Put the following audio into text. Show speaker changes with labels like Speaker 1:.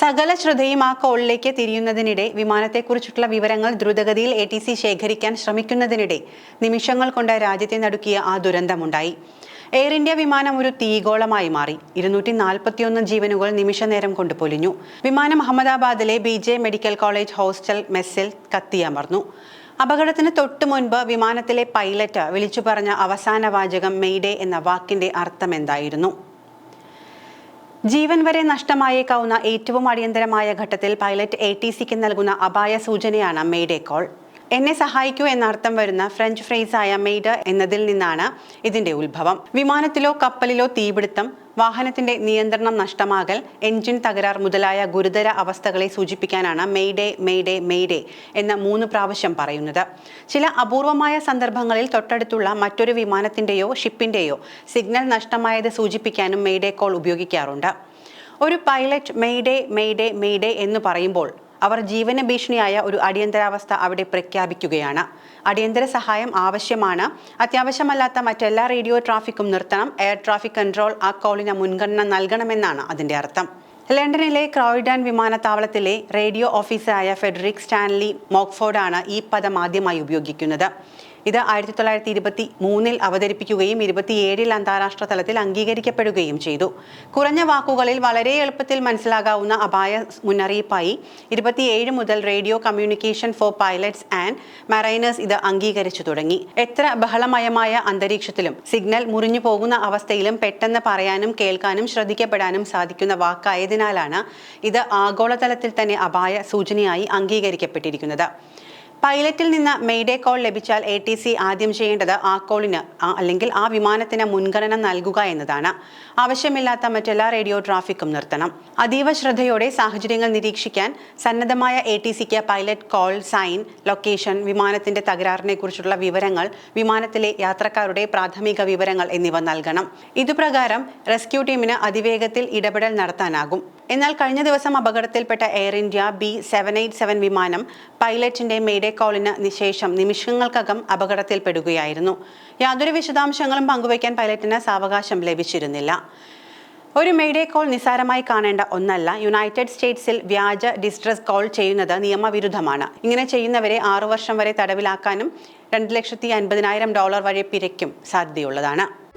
Speaker 1: സകല ശ്രദ്ധയും ആ കോളിലേക്ക് തിരിയുന്നതിനിടെ വിമാനത്തെക്കുറിച്ചുള്ള വിവരങ്ങൾ ദ്രുതഗതിയിൽ എ ടി സി ശേഖരിക്കാൻ ശ്രമിക്കുന്നതിനിടെ നിമിഷങ്ങൾ കൊണ്ട് രാജ്യത്തെ നടുക്കിയ ആ ദുരന്തമുണ്ടായി. എയർ ഇന്ത്യ വിമാനം ഒരു തീഗോളമായി മാറി. ഇരുന്നൂറ്റി നാൽപ്പത്തിയൊന്ന് ജീവനുകൾ നിമിഷനേരം കൊണ്ട് പൊലിഞ്ഞു. വിമാനം അഹമ്മദാബാദിലെ B J medical college hostel മെസ്സിൽ കത്തിയമർന്നു. അപകടത്തിന് തൊട്ടു മുൻപ് വിമാനത്തിലെ പൈലറ്റ് വിളിച്ചു പറഞ്ഞ അവസാന വാചകം മെയ്ഡേ എന്ന വാക്കിന്റെ അർത്ഥം എന്തായിരുന്നു ജീവൻ വരെ നഷ്ടമായേക്കാവുന്ന ഏറ്റവും അടിയന്തരമായ ഘട്ടത്തിൽ പൈലറ്റ് എ ടി സിക്ക് നൽകുന്ന അപായ സൂചനയാണ് മെയ്ഡേ കോൾ. എന്നെ സഹായിക്കൂ എന്നർത്ഥം വരുന്ന ഫ്രഞ്ച് ഫ്രേസായ മെയ്ഡ് എന്നതിൽ നിന്നാണ് ഇതിന്റെ ഉത്ഭവം. വിമാനത്തിലോ കപ്പലിലോ തീപിടുത്തം വാഹനത്തിന്റെ നിയന്ത്രണം നഷ്ടമാകൽ എഞ്ചിൻ തകരാർ മുതലായ ഗുരുതര അവസ്ഥകളെ സൂചിപ്പിക്കാനാണ് മെയ്ഡേ മെയ്ഡേ മെയ്ഡേ എന്ന മൂന്ന് പ്രാവശ്യം പറയുന്നത്. ചില അപൂർവമായ സന്ദർഭങ്ങളിൽ തൊട്ടടുത്തുള്ള മറ്റൊരു വിമാനത്തിന്റെയോ ഷിപ്പിന്റെയോ സിഗ്നൽ നഷ്ടമായത് സൂചിപ്പിക്കാനും മെയ്ഡേ കോൾ ഉപയോഗിക്കാറുണ്ട്. ഒരു പൈലറ്റ് മെയ്ഡേ മെയ്ഡേ മെയ്ഡേ എന്ന് പറയുമ്പോൾ അവർ ജീവന ഭീഷണിയായ ഒരു അടിയന്തരാവസ്ഥ അവിടെ പ്രഖ്യാപിക്കുകയാണ്. അടിയന്തര സഹായം ആവശ്യമാണ്. അത്യാവശ്യമല്ലാത്ത മറ്റെല്ലാ റേഡിയോ ട്രാഫിക്കും നിർത്തണം. എയർ ട്രാഫിക് കൺട്രോൾ ആ കോളിന് മുൻഗണന നൽകണമെന്നാണ് അതിന്റെ അർത്ഥം. ലണ്ടനിലെ ക്രോയിഡൻ വിമാനത്താവളത്തിലെ റേഡിയോ ഓഫീസറായ ഫെഡറിക് സ്റ്റാൻലി മോക്ഫോർഡാണ് ഈ പദം ആദ്യമായി ഉപയോഗിക്കുന്നത്. ഇത് ആയിരത്തി തൊള്ളായിരത്തി ഇരുപത്തി മൂന്നിൽ അവതരിപ്പിക്കുകയും ഇരുപത്തിയേഴിൽ അന്താരാഷ്ട്ര തലത്തിൽ അംഗീകരിക്കപ്പെടുകയും ചെയ്തു. കുറഞ്ഞ വാക്കുകളിൽ വളരെ എളുപ്പത്തിൽ മനസ്സിലാകാവുന്ന അപായ മുന്നറിയിപ്പായി ഇരുപത്തിയേഴ് മുതൽ radio communication for pilots and mariners ഇത് അംഗീകരിച്ചു തുടങ്ങി. എത്ര ബഹളമയമായ അന്തരീക്ഷത്തിലും സിഗ്നൽ മുറിഞ്ഞു പോകുന്ന അവസ്ഥയിലും പെട്ടെന്ന് പറയാനും കേൾക്കാനും ശ്രദ്ധിക്കപ്പെടാനും സാധിക്കുന്ന വാക്കായതിനാലാണ് ഇത് ആഗോളതലത്തിൽ തന്നെ അപായ സൂചനയായി അംഗീകരിക്കപ്പെട്ടിരിക്കുന്നത്. പൈലറ്റിൽ നിന്ന് മെയ്ഡേ കോൾ ലഭിച്ചാൽ എ ടി സി ആദ്യം ചെയ്യേണ്ടത് ആ കോളിന് അല്ലെങ്കിൽ ആ വിമാനത്തിന് മുൻഗണന നൽകുക എന്നതാണ്. ആവശ്യമില്ലാത്ത മറ്റെല്ലാ റേഡിയോ ട്രാഫിക്കും നിർത്തണം. അതീവ ശ്രദ്ധയോടെ സാഹചര്യങ്ങൾ നിരീക്ഷിക്കാൻ സന്നദ്ധമായ എ ടി സിക്ക് പൈലറ്റ് കോൾ സൈൻ ലൊക്കേഷൻ വിമാനത്തിന്റെ തകരാറിനെ കുറിച്ചുള്ള വിവരങ്ങൾ വിമാനത്തിലെ യാത്രക്കാരുടെ പ്രാഥമിക വിവരങ്ങൾ എന്നിവ നൽകണം. ഇതുപ്രകാരം റെസ്ക്യൂ ടീമിന് അതിവേഗത്തിൽ ഇടപെടൽ നടത്താനാകും. എന്നാൽ കഴിഞ്ഞ ദിവസം അപകടത്തിൽപ്പെട്ട Air India B seven eight seven വിമാനം പൈലറ്റിന്റെ മെയ്ഡേ കോളിന് നിശേഷം നിമിഷങ്ങൾക്കകം അപകടത്തിൽപ്പെടുകയായിരുന്നു. യാതൊരു വിശദാംശങ്ങളും പങ്കുവയ്ക്കാൻ പൈലറ്റിന് സാവകാശം ലഭിച്ചിരുന്നില്ല. ഒരു മെയ്ഡേ കോൾ നിസ്സാരമായി കാണേണ്ട ഒന്നല്ല യുണൈറ്റഡ് സ്റ്റേറ്റ്സിൽ വ്യാജ ഡിസ്ട്രസ് കോൾ ചെയ്യുന്നത് നിയമവിരുദ്ധമാണ്. ഇങ്ങനെ ചെയ്യുന്നവരെ ആറു വർഷം വരെ തടവിലാക്കാനും രണ്ട് ലക്ഷത്തി അൻപതിനായിരം ഡോളർ വരെ പിരയ്ക്കും സാധ്യതയുള്ളതാണ്.